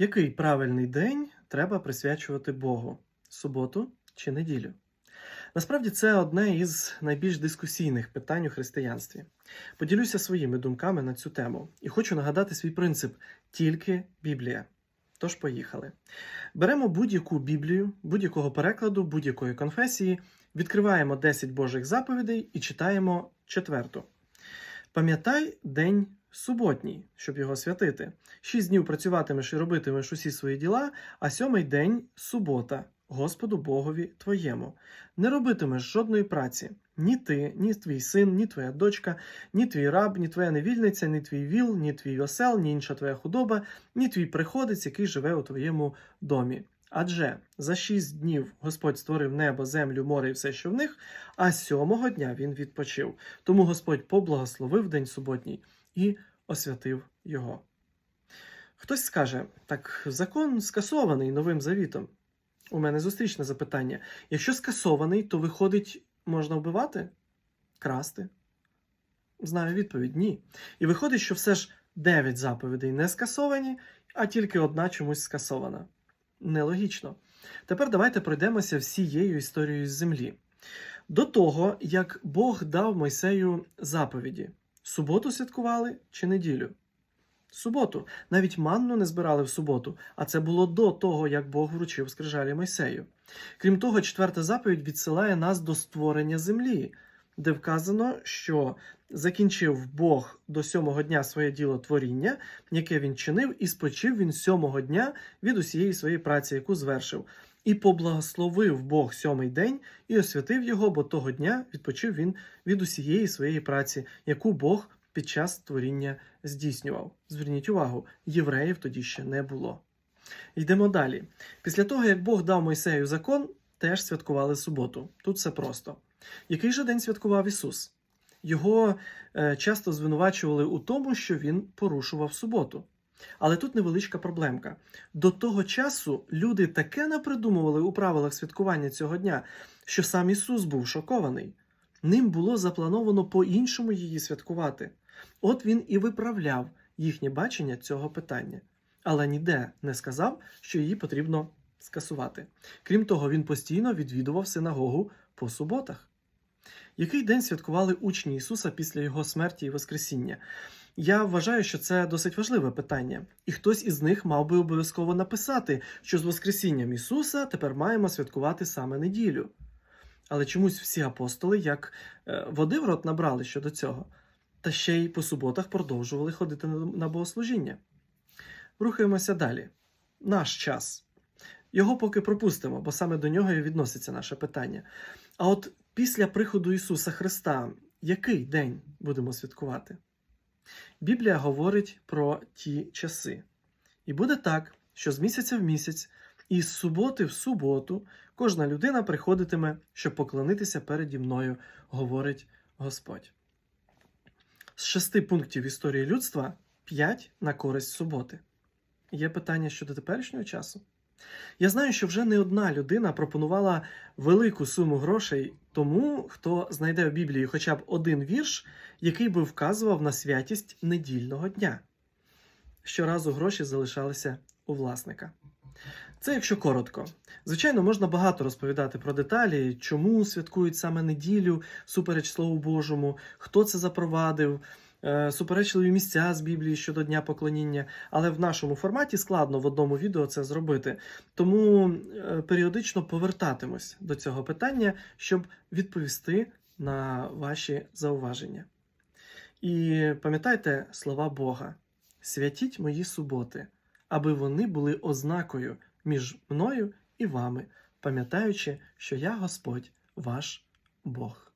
Який правильний день треба присвячувати Богу суботу чи неділю? Насправді це одне із найбільш дискусійних питань у християнстві. Поділюся своїми думками на цю тему і хочу нагадати свій принцип тільки Біблія. Тож поїхали. Беремо будь-яку Біблію, будь-якого перекладу, будь-якої конфесії, відкриваємо 10 Божих заповідей і читаємо четверту. Пам'ятай день суботній, щоб його святити. Шість днів працюватимеш і робитимеш усі свої діла, а сьомий день субота, Господу Богові твоєму. Не робитимеш жодної праці. Ні ти, ні твій син, ні твоя дочка, ні твій раб, ні твоя невільниця, ні твій віл, ні твій осел, ні інша твоя худоба, ні твій приходець, який живе у твоєму домі. Адже за шість днів Господь створив небо, землю, море і все, що в них, а сьомого дня він відпочив. Тому Господь поблагословив день суботній і освятив його. Хтось скаже, так закон скасований новим завітом. У мене зустрічне запитання. Якщо скасований, то виходить, можна вбивати? Красти? Знаю відповідь ні. І виходить, що все ж дев'ять заповідей не скасовані, а тільки одна чомусь скасована. Нелогічно. Тепер давайте пройдемося всією історією з землі. До того, як Бог дав Мойсею заповіді, суботу святкували чи неділю? Суботу. Навіть манну не збирали в суботу, а це було до того, як Бог вручив скрижалі Мойсею. Крім того, четверта заповідь відсилає нас до створення землі, де вказано, що закінчив Бог до сьомого дня своє діло творіння, яке він чинив, і спочив він сьомого дня від усієї своєї праці, яку звершив. І поблагословив Бог сьомий день і освятив його, бо того дня відпочив він від усієї своєї праці, яку Бог під час творіння здійснював. Зверніть увагу, євреїв тоді ще не було. Йдемо далі. Після того, як Бог дав Мойсею закон, теж святкували суботу. Тут все просто. Який же день святкував Ісус? Його е, часто звинувачували у тому, що він порушував суботу. Але тут невеличка проблемка. До того часу люди таке напридумували у правилах святкування цього дня, що сам Ісус був шокований. Ним було заплановано по-іншому її святкувати. От він і виправляв їхнє бачення цього питання, але ніде не сказав, що її потрібно скасувати. Крім того, він постійно відвідував синагогу по суботах. Який день святкували учні Ісуса після Його смерті і Воскресіння? Я вважаю, що це досить важливе питання, і хтось із них мав би обов'язково написати, що з Воскресінням Ісуса тепер маємо святкувати саме неділю. Але чомусь всі апостоли як е, води в рот набрали щодо цього, та ще й по суботах продовжували ходити на богослужіння. Рухаємося далі. Наш час. Його поки пропустимо, бо саме до нього і відноситься наше питання. А от після приходу Ісуса Христа, який день будемо святкувати? Біблія говорить про ті часи. І буде так, що з місяця в місяць і з суботи в суботу кожна людина приходитиме, щоб поклонитися переді мною, говорить Господь. З шести пунктів історії людства п'ять на користь суботи. Є питання щодо теперішнього часу. Я знаю, що вже не одна людина пропонувала велику суму грошей тому, хто знайде в Біблії хоча б один вірш, який би вказував на святість недільного дня. Щоразу гроші залишалися у власника. Це якщо коротко. Звичайно, можна багато розповідати про деталі, чому святкують саме неділю, супереч Слову Божому, хто це запровадив, суперечливі місця з Біблії щодо Дня поклоніння, але в нашому форматі складно в одному відео це зробити. Тому е, періодично повертатимось до цього питання, щоб відповісти на ваші зауваження. І пам'ятайте слова Бога: святіть мої суботи, аби вони були ознакою між мною і вами, пам'ятаючи, що я Господь, ваш Бог.